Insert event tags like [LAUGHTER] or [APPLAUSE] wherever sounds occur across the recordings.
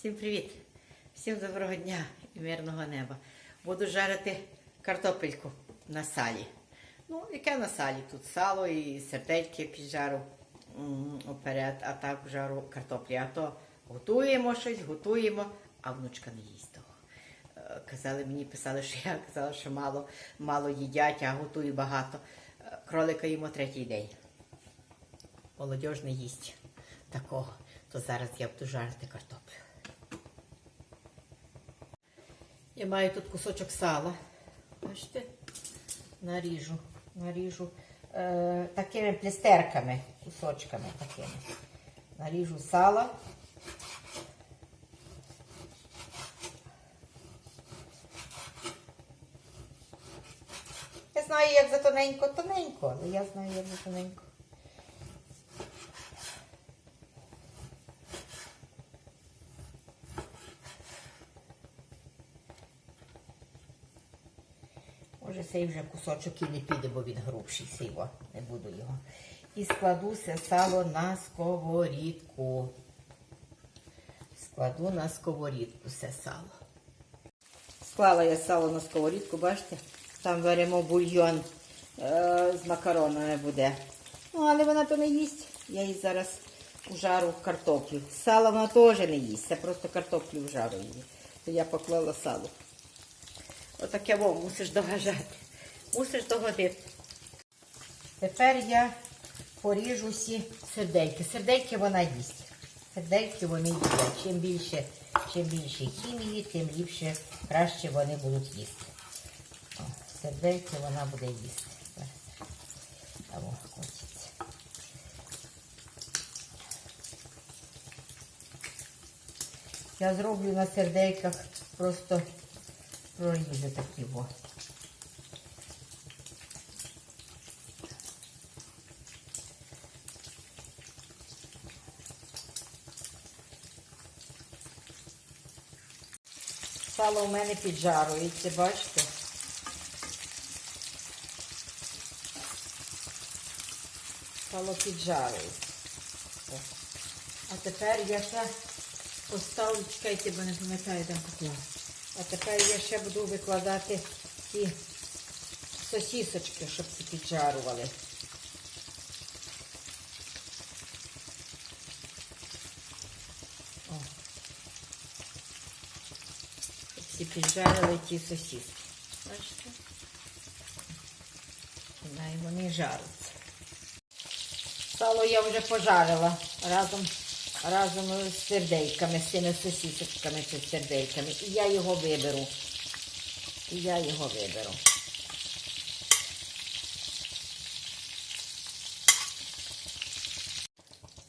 Всім привіт! Всім доброго дня і мирного неба. Буду жарити картопельку на салі. Ну, яке на салі? Тут сало і сердельки піджару м, оперед, а так жару картоплі. А то готуємо щось, готуємо, а внучка не їсть того. Е, Казали мені, писали, що я казала, що мало, мало їдять, а готую багато. Е, Кролика їмо третій день. Молодіж не їсть такого. То зараз я буду жарити картоплю. Я маю тут кусочок сала. Бачите? Наріжу, наріжу е, такими плістерками, кусочками такими. Наріжу сало. Я знаю, як за тоненько, тоненько, але я знаю, як за тоненько. Може, цей вже кусочок і не піде, бо він грубший сиво. Не буду його. І складу це сало на сковорідку. Складу на сковорідку це сало. Склала я сало на сковорідку, бачите? Там беремо бульйон е, з макаронами буде. Ну, але вона то не їсть. Я їй зараз ужару картоплю. Сало вона теж не їсть. Це просто картоплю вжару її. То я поклала сало. Отаке во, мусиш догажати. Мусиш догодити. Тепер я поріжу всі сердельки. Сердельки вона їсть. Сердельки вони їдять. Чим більше, чим більше хімії, тим ліпше, краще вони будуть їсти. О, сердельки вона буде їсти. Або хочеться. Я зроблю на сердейках просто прорізи такі во. Сало у мене піджарується, бачите? Сало піджарується. А тепер я ще поставлю, чекайте, бо не пам'ятаю, де поклав. А тепер я ще буду викладати ці сосісочки, щоб ці піджарували. О. Всі піджарили ті сосіски. Бачите? Дай вони жаряться. Сало я вже пожарила разом, разом з сердейками, з цими сосісочками чи сердейками. І я його виберу. І я його виберу.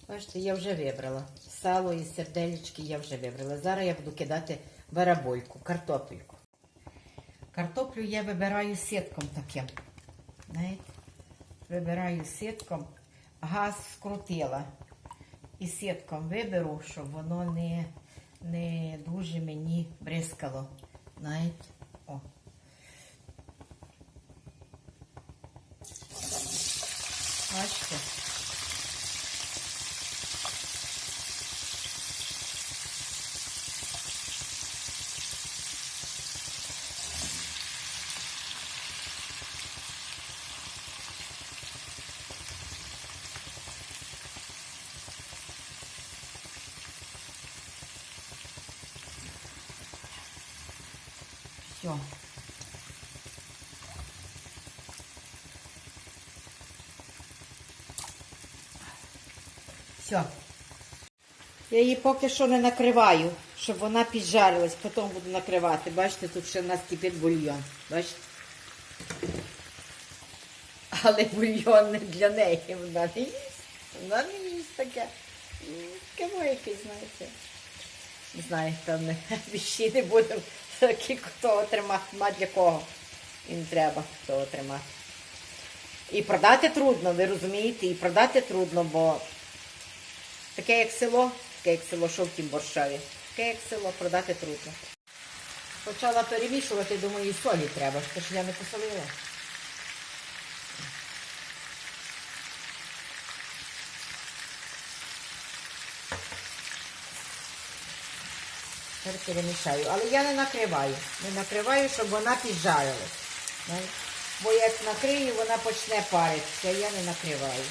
Бачите, я вже вибрала. Сало і сердельки я вже вибрала. Зараз я буду кидати барабольку, картопельку. Картоплю я вибираю сітком таким. Знаєте? Вибираю сітком, газ скрутила. І сітком виберу, щоб воно не, не дуже мені бризкало. Знаєте? О. Бачите? Все. Все. Я її поки що не накриваю, щоб вона піджарилась, потім буду накривати. Бачите, тут ще в нас кипить бульйон. Бачите? Але бульйон не для неї. Вона не їсть. Вона не їсть таке. Кому якийсь, знаєте. Не знаю, там не [LAUGHS] віщі не будемо такі того тримати, ма для кого. І не треба того тримати. І продати трудно, ви розумієте, і продати трудно, бо таке як село, таке як село, що в тім борщаві, таке як село, продати трудно. Почала перемішувати, думаю, і солі треба, що ж я не посолила. Перемішаю. Але я не накриваю. Не накриваю, щоб вона піджарилась. Бо як накрию, вона почне паритися, я не накриваю.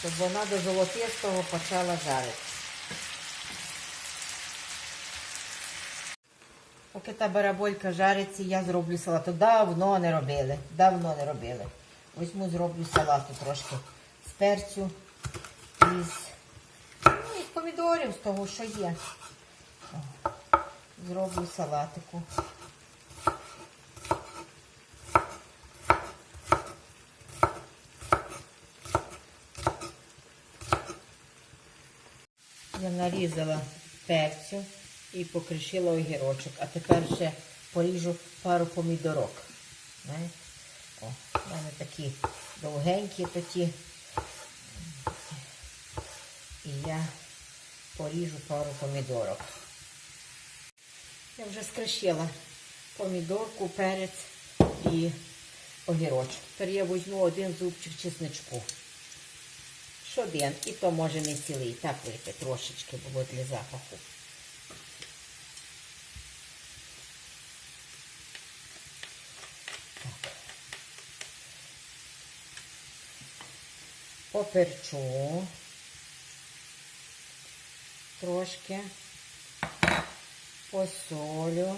Щоб вона до золотистого почала жаритися. Поки та бараболька жариться, я зроблю салату. Давно не робили. Давно не робили. Візьму, зроблю салату трошки з перцю, із, ну, із помідорів, з того, що є. Зроблю салатику. Я нарізала перцю і покришила огірочок. А тепер ще поріжу пару помідорок. О, в мене такі довгенькі такі. І я поріжу пару помідорок. Я вже скришила помідорку, перець і огірочок. Тепер я візьму один зубчик чесничку. Що і то може не цілий, так вийти трошечки було для запаху. Поперчу трошки, посолю.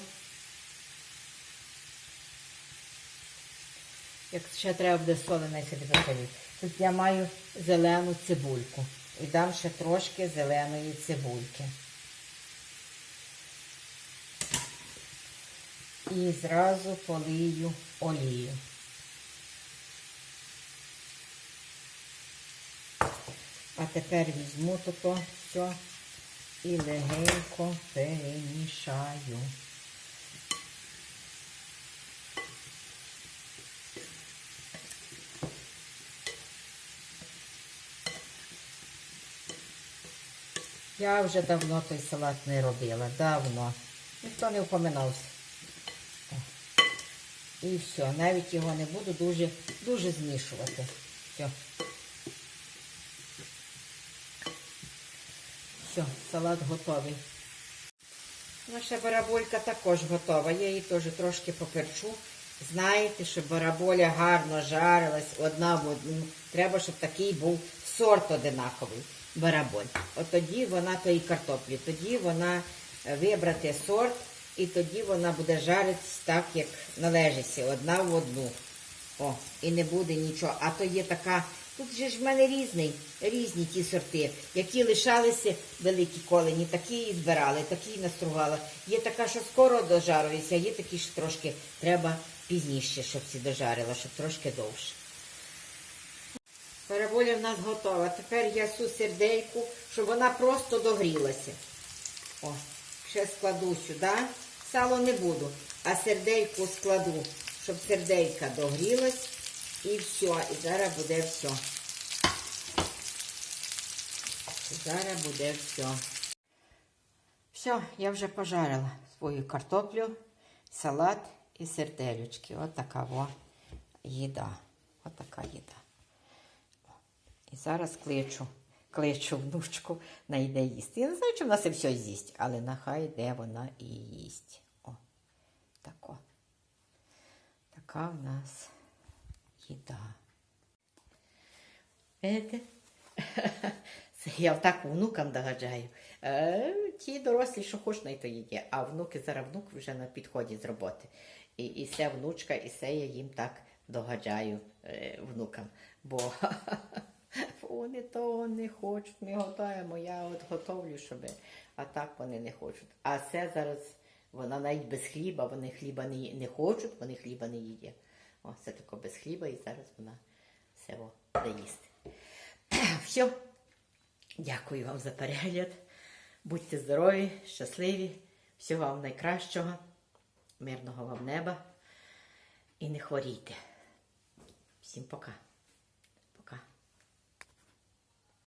Як ще треба буде солений собі досолити. Тут я маю зелену цибульку. І дам ще трошки зеленої цибульки. І зразу полию олію. А тепер візьму тут все і легенько перемішаю. Я вже давно той салат не робила. Давно. Ніхто не впоминався. І все. Навіть його не буду дуже, дуже змішувати. Все. Все, салат готовий. Наша бараболька також готова. Я її теж трошки поперчу. Знаєте, щоб бараболя гарно жарилась одна в одну. Треба, щоб такий був сорт одинаковий бараболь. От тоді вона тої картоплі, тоді вона е, вибрати сорт, і тоді вона буде жаритись так, як належиться, одна в одну. О, і не буде нічого. А то є така. Тут же ж в мене різний, різні ті сорти, які лишалися великі колені, такі і збирали, такі і настругала. Є така, що скоро дожарюється, є такі, що трошки треба пізніше, щоб ці дожарила, щоб трошки довше. Переболя в нас готова. Тепер я цю сердельку, щоб вона просто догрілася. О, ще складу сюди. Сало не буду, а сердельку складу, щоб серделька догрілась. І все. І зараз буде все. Зараз буде все. Все, я вже пожарила свою картоплю, салат і сердельочки. От така во їда. От така їда. І зараз кличу, кличу внучку, на йде їсти. Я не знаю, чи вона це все з'їсть, але нехай йде вона і їсть. О, тако. Така в нас їда. Видите? [LAUGHS] Це я так внукам догаджаю. Е, ті дорослі, що хоч на то їдять, а внуки зараз внук вже на підході з роботи. І, і це внучка, і це я їм так догаджаю е, внукам. Бо [LAUGHS] вони того не хочуть, ми готуємо, я от готовлю, щоб, а так вони не хочуть. А це зараз вона навіть без хліба, вони хліба не, не хочуть, вони хліба не їдять. О, це тако без хліба, і зараз вона все буде. [CLEARS THROAT] Все. Дякую вам за перегляд. Будьте здорові, щасливі, всього вам найкращого, мирного вам неба і не хворійте. Всім пока.